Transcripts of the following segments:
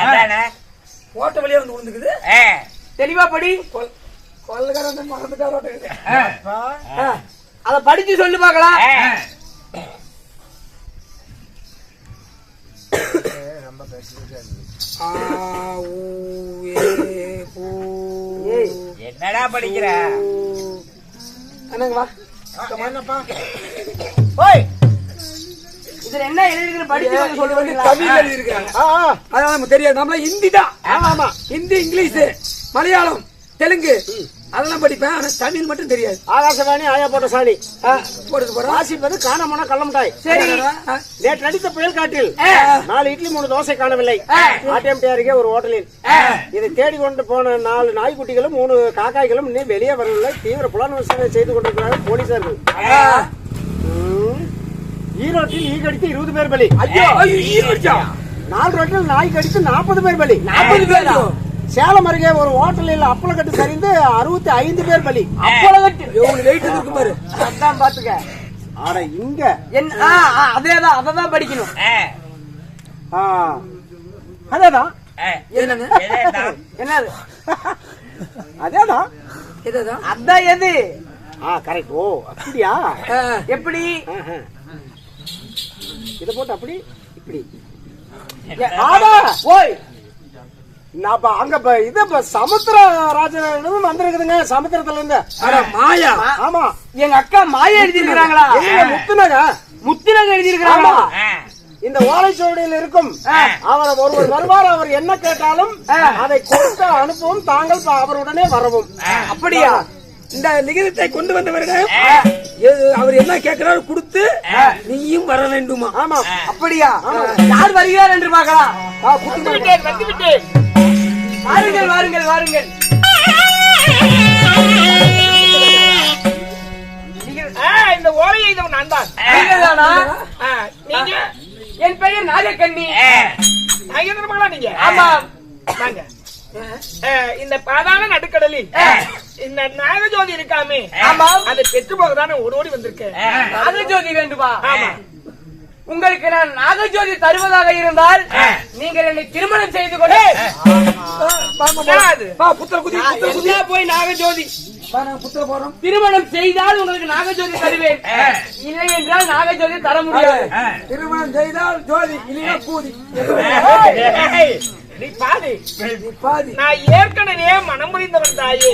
அதானே ஓட்ட வழியா வந்து விழுந்துக்குது. தெளிவா படி. கொள்ளக்காரன் மறந்துட்டாரோட்டு அத படிச்சு சொல்லு பாக்கலாம். என்னடா படிக்கிற? என்னங்க வா. ஓய். இதுல என்ன எழுதிருக்கு படிச்சு கொஞ்சம் இது வந்து சொல்லுவீங்களா தமிழ்ல எழுதியிருக்காங்க. அதான் நமக்கு தெரியாது. நம்மள ஹிந்தி தான். ஆமா ஹிந்தி இங்கிலீஷ் மலையாளம் தெலுங்கு அதெல்லாம் படிப்பேன். ஆனா தமிழ் மட்டும் தெரியாது. ஆகாசவாணி ஆயா போட்ட சாணி. போடுறது போறோம் வாசிப்பது காணமான கள்ளமிட்டாய் சரி. ஆ, நேற்று நடித்த புயல் காட்டில் நாலு இட்லி மூணு தோசை காணவில்லை. ஆட்டிஎம்டி அருகே ஒரு ஹோட்டலில். இதை தேடி கொண்டு போன நாலு நாய்க்குட்டிகளும் மூணு காக்காய்களும் இன்னும் வெளியே வரவில்லை. தீவிர புலன் விசாரணை செய்து கொண்டிருக்கிறார்கள் போலீசார்கள். ஈரோட்டில் ஈ கடித்து இருபது பேர் பலி ஐயோ ஈரோடிச்சா நாலு ரோட்டில் நாய் கடித்து நாற்பது பேர் பலி நாற்பது பேரா சேலம் அருகே ஒரு ஹோட்டலில் அப்பளக்கட்டு சரிந்து அறுபத்தி ஐந்து பேர் பலி அப்பளகட்டு எவ்வளவு வெயிட் இருக்கு பாரு அதான் பாத்துக்க ஆட இங்க என் ஆ, ஆ, அதேதான் அததான் படிக்கணும். அதேதான்? என்னது அதேதான் அதான் எது ஆ கரெக்ட் ஓ அப்படியா எப்படி. இத போட்டு அப்படி இப்படி. ஆமா ஓய். நான் இப்ப அங்க இது சமுத்திர ராஜனும் வந்திருக்குதுங்க சமுத்திரத்துல இருந்து மாயா. ஆமா. எங்க அக்கா மாய எழுதி இருக்கிறாங்களா எங்க முத்துனக முத்தினங்க எழுதி இருக்கிறாங்களா ஆ. இந்த ஓலைச்சுவடியில் இருக்கும். அவர் ஒருவர் வருவார் அவர் என்ன கேட்டாலும் அதை கொடுத்து அனுப்பவும் தாங்கள் அவருடனே வரவும். அப்படியா? இந்த லிகிதத்தை கொண்டு வந்தவர்கள் அவர் என்ன கேட்கிறாரு கொடுத்து நீயும் வர வேண்டுமா? ஆமா. அப்படியா? யார் வருகிறார் என்று பார்க்கலாம். வாருங்கள் வாருங்கள் வாருங்கள். இந்த ஓலையை இதவன் நான் தான் நீங்க? என் பெயர் நாகக்கண்ணி. ஆ. நகேந்திரமாலா நீங்க? ஆமா வாங்க. ஆ, இந்த பாதாள நடுக்கடலில் இந்த நாகஜோதி இருக்காமே? ஆமா. அதை பெற்று போகதானே ஓடி ஓடி வந்திருக்கேன் நாகஜோதி வேண்டுமா? ஆமா. உங்களுக்கு நான் நாகஜோதி தருவதாக இருந்தால் நீங்கள் என்னை திருமணம் செய்து கொண்டு போய் நாகஜோதி? திருமணம் செய்தால் உங்களுக்கு நாகஜோதி தருவேன். இல்லை என்றால் நாகஜோதி தர முடியாது. திருமணம் செய்தால் ஜோதி இல்லையா பூதி. நீ பாதி நீ பாதி நான் ஏற்கனவே மனம் புரிந்தவன் தாயே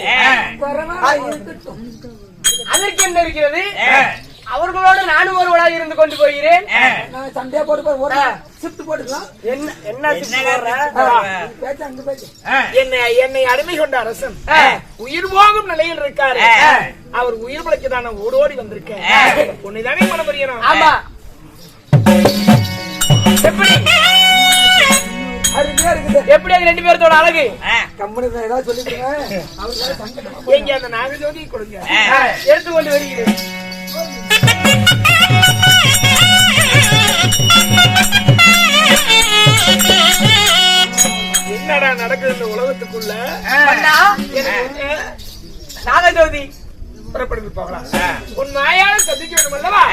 அதற்கு என்ன இருக்கிறது? அவர்களோடு நானும் ஒருவராக இருந்து கொண்டு போகிறேன். சண்டையா போட்டு போட்டுக்கலாம். என்ன என்ன என்னங்க பேச்சு அங்க பேச்சு. என்னை என்னை அடிமை கொண்ட அரசன். உயிர் போகும் நிலையில் இருக்காரு. அவர் உயிர் பிழைக்க தானே ஓடோடி வந்திருக்கேன் உன்னைதானே மனம் புரியணும் ஆமா எப்படி? எப்படி அது ரெண்டு பேர்த்தோட அழகு? எங்க அந்த நாகஜோதி கொடுங்க. எடுத்து கொண்டு வருகிறேன். என்னடா நடக்குது இந்த உலகத்துக்குள்ள? நாகஜோதி புறப்படுத்து போகலாம். உன் மாயால சந்திக்க வேண்டும் அல்லவா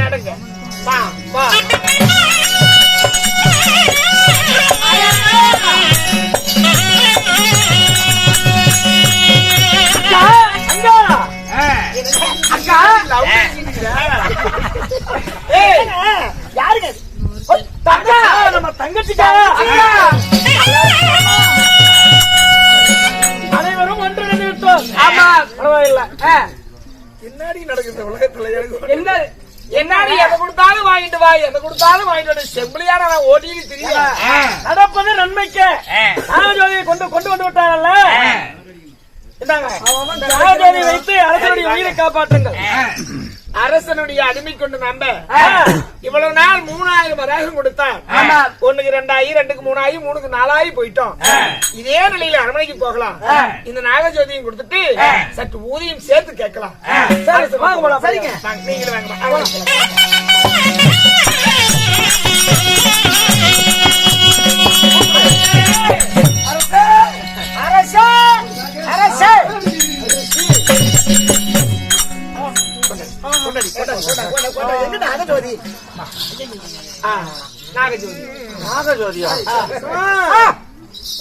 நடங்க. வா வா. அனைவரும் ஒன்று நின்று விட்டோம் ஆமா பரவாயில்ல. பின்னாடி நடக்குது இந்த உலகத்துல என்ன என்னாடி எதை கொடுத்தாலும் வாங்கிட்டு வா எதை கொடுத்தாலும் வாங்கிட்டு வந்து செம்பிளியான நான் ஓட்டிட்டு தெரியல நடப்பது நன்மைக்கு. நாகஜோதியை கொண்டு கொண்டு வந்து விட்டாங்கல்ல? இந்தாங்க. இந்த நாகஜோதியை வைத்து அரசனுடைய உயிரை காப்பாற்றுங்கள். அரசனுடைய அடிமை கொண்டு நம்ப. இவ்வளவு நாள் மூணாயிரம் வராகம் கொடுத்தான். ஒண்ணுக்கு ரெண்டாயி ரெண்டுக்கு மூணாயி மூணுக்கு நாலாயி போயிட்டோம். இதே நிலையில அரண்மனைக்கு போகலாம். இந்த நாகஜோதியும் கொடுத்துட்டு சற்று ஊதியம் சேர்த்து கேட்கலாம். சரிங்க. நாகஜோதி? நாகஜோதியா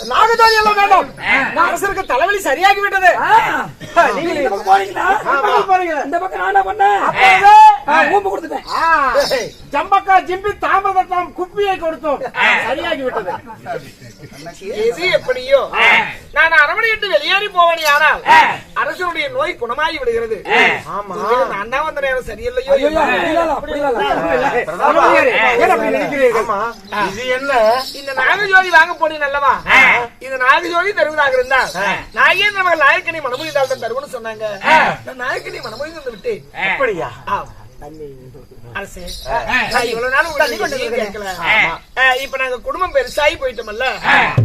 நாகஜோதி எல்லாம் வேண்டாம் அரசருக்கு தலைவலி சரியாகி விட்டது நீங்க இந்த பக்கம் போறீங்களா ஆமா. போறீங்க. இந்த பக்கம் நான் ஊம்பு கொடுத்துட்டேன் ஜம்பக்கா ஜிம்பி தாமதத்தாம் குப்பியை கொடுத்தோம் சரியாகி விட்டது எது எப்படியோ. நான் அரமனை விட்டு வெளியேறி போவேனே ஆனால் அரசனுடைய நோய் குணமாகி விடுகிறது. ஆமா. நான் தான் வந்த நேரம் சரியில்லையோ? இது என்ன? இந்த நாகஜோதி வாங்க போனீங்க அல்லவா? இந்த நாகஜோதி தருவதாக இருந்தால் நான் ஏன் நம்ம நாயக்கனி மனமொழிந்தால் தான் தருவன்னு சொன்னாங்க. நான் நாயக்கனி மனமொழி வந்து விட்டு அப்படியா? அரசே இப்ப நாங்க குடும்பம் பெருசாகி போயிட்டோம்ல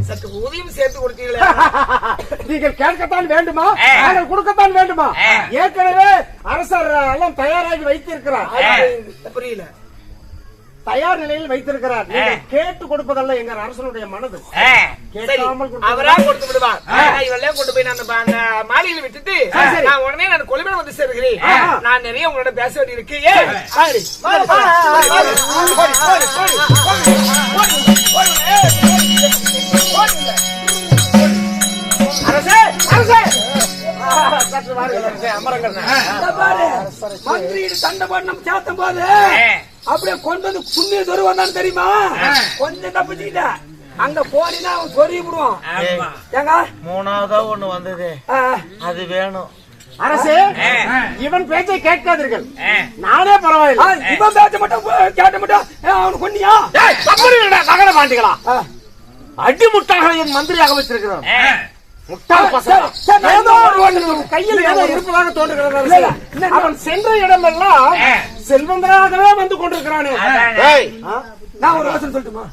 சற்று ஊதியம் சேர்த்து கொடுத்தீங்களே. நீங்கள் கேட்கத்தான் வேண்டுமா? நாங்கள் கொடுக்கத்தான் வேண்டுமா? ஏற்கனவே அரசர் எல்லாம் தயாராகி வைத்திருக்கிறார். புரியல. தயார் நிலையில் வைத்திருக்கிறார் கேட்டு கொடுப்பதல்ல எங்க அரசனுடைய மனது. அவரா கொடுத்து விடுவார் இவெல்லாம் கொண்டு போய் நான் மாளிகையில் விட்டுட்டு. நான் உடனே நான் கொள்ளிடம் வந்து சேர்கிறேன் நான் நிறைய உங்களோட பேச வேண்டி இருக்கு. அரசே அரசே அமருங்கள் சண்டை போட்டு நம்ம சேர்த்தும் போது அப்படியே கொண்டு வந்து புண்ணிய சொரு வந்தான்னு தெரியுமா? கொஞ்சம் தப்பிச்சுக்கிட்ட அங்க போனீங்கன்னா அவன் சொருகி விடுவான். ஏங்க? மூணாவதா ஒண்ணு வந்தது. அது வேணும். அரசே இவன் பேச்சை கேட்காதீர்கள். நானே பரவாயில்லை. இவன் பேச்ச மட்டும் கேட்ட மட்டும் ஏ, அவனுக்கு கொன்னியா அப்படி இல்லடா, நகர மாட்டீங்களா ஆ. அடி முட்டாள்களை என் மந்திரியாக வச்சிருக்கிறான் இருப்பதாக தோன்றுகிறது. அவன் சென்ற இடமெல்லாம் செல்வந்தராகவே வந்து கொண்டிருக்கிறானே. நான் ஒரு யோசனை சொல்லட்டுமா?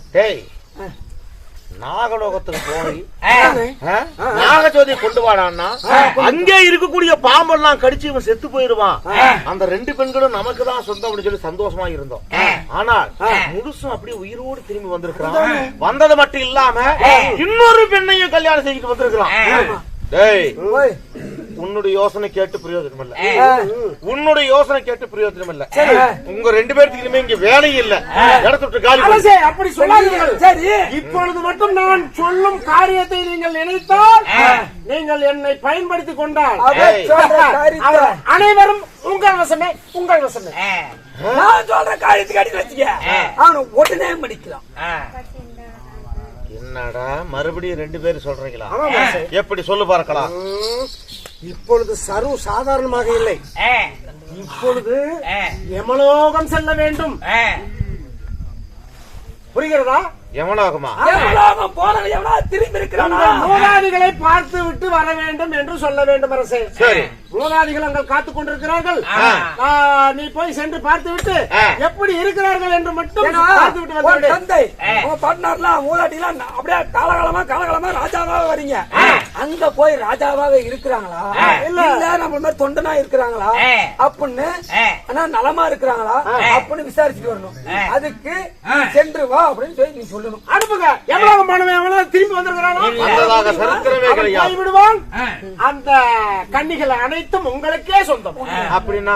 நாகலோகத்துக்கு போய் ஆ? நாகஜோதி கொண்டு வாடான்னா அங்கே இருக்கக்கூடிய பாம்பெல்லாம் கடிச்சு இவன் செத்து போயிருவான் அந்த ரெண்டு பெண்களும் நமக்கு தான் சொந்தம் அப்படின்னு சொல்லி சந்தோஷமா இருந்தோம். ஆனால் முழுசும் அப்படியே உயிரோடு திரும்பி வந்திருக்கிறான். வந்தது மட்டும் இல்லாம இன்னொரு பெண்ணையும் கல்யாணம் செஞ்சுட்டு வந்திருக்கிறான். டேய் உன்னுடைய யோசனை கேட்டு பிரயோஜனம் இல்ல உன்னுடைய யோசனை கேட்டு பிரயோஜனம் இல்ல. உங்க ரெண்டு பேர்த்துக்குமே இங்க வேலை இல்ல. இடத்த விட்டு காலி அப்படி சொல்லாதீர்கள் சரி. இப்பொழுது மட்டும் நான் சொல்லும் காரியத்தை நீங்கள் நினைத்தால் நீங்கள் என்னை பயன்படுத்திக் கொண்டால் அனைவரும் உங்கள் வசமே உங்கள் வசமே. நான் சொல்ற காரியத்துக்கு அடி வச்சுக்க. அவனை உடனே மடிக்கலாம் என்னடா மறுபடியும் ரெண்டு பேரும் சொல்றீங்களா. எப்படி சொல்லு பார்க்கலாம். இப்பொழுது சர்வ சாதாரணமாக இல்லை. இப்பொழுது யமலோகம் செல்ல வேண்டும். புரிகிறதா? எவனாகுமா எவ்வளவு போனவன் எவனா திரும்பி இருக்கிறானா மூதாதிகளை பார்த்து விட்டு வர வேண்டும் என்று சொல்ல வேண்டும் அரசே. சரி. மூதாதிகள் அங்கே காத்துக் கொண்டிருக்கிறார்கள். நீ போய் சென்று பார்த்து விட்டு. எப்படி இருக்கிறார்கள் என்று மட்டும் ஏன்னா, பார்த்து விட்டு வந்து உன் விடு. தந்தை பாட்னர்லாம் மூதாட்டிலாம் அப்படியே காலகாலமா காலகாலமா ராஜாவாக வரீங்க. அங்க போய் ராஜாவாக இருக்கிறாங்களா? இல்ல. நம்ம மாதிரி தொண்டனா இருக்கிறாங்களா? அப்படின்னு ஆனா நலமா இருக்கிறாங்களா? அப்படின்னு விசாரிச்சுட்டு வரணும். அதுக்கு சென்று வா அப்படின்னு சொல்லி நீ சொல்லணும். அனுப்புங்க. எவ்வளவு மாணவன் எவ்வளவு திரும்பி வந்திருக்கிறானோ விடுவான் அந்த கன்னிகள் அனைத்தும் உங்களுக்கே சொந்தம். அப்படின்னா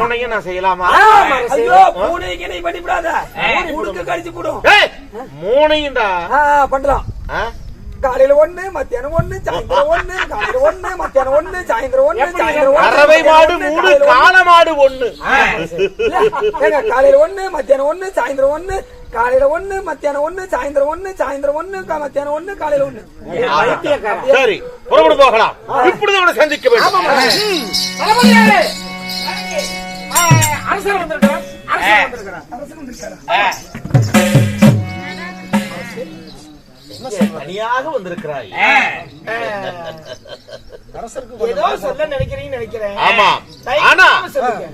உனையும் நான் செய்யலாமா? ஐயோ பூனை கிணை பண்ணிவிடாத. உடுக்கு கடிச்சு மூணையும்டா. ஆ, பண்ணலாம். ஆ? காலையில ஒண்ணு மத்தியானம் ஒண்ணு சாயந்தரம் ஒண்ணு காலையில ஒண்ணு மத்தியானம் ஒண்ணு சாயந்தரம் ஒண்ணு? சாயந்தரம் கறவை மாடு மூணு காளை மாடு ஒண்ணு. காலையில ஒண்ணு மத்தியானம் ஒண்ணு சாயந்தரம் ஒண்ணு காலையில ஒண்ணு மத்தியானம் ஒண்ணு சாயந்தரம் ஒண்ணு சாயந்தரம் ஒண்ணு மத்தியானம் ஒண்ணு காலையில ஒண்ணு. சரி புறப்பட்டு போகலாம். இப்படி அவனை சந்திக்க வேண்டும். தளபதியாரே! ஆ, அரசர் வந்திருக்கிறார். அரசர் வந்திருக்கிறார். தனியாக வந்திருக்கிறாய். ஏதோ சொல்ல நினைக்கிறீங்கன்னு நினைக்கிறேன். ஆமா. ஆனா.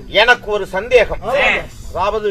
எனக்கு ஒரு சந்தேகம். அதாவது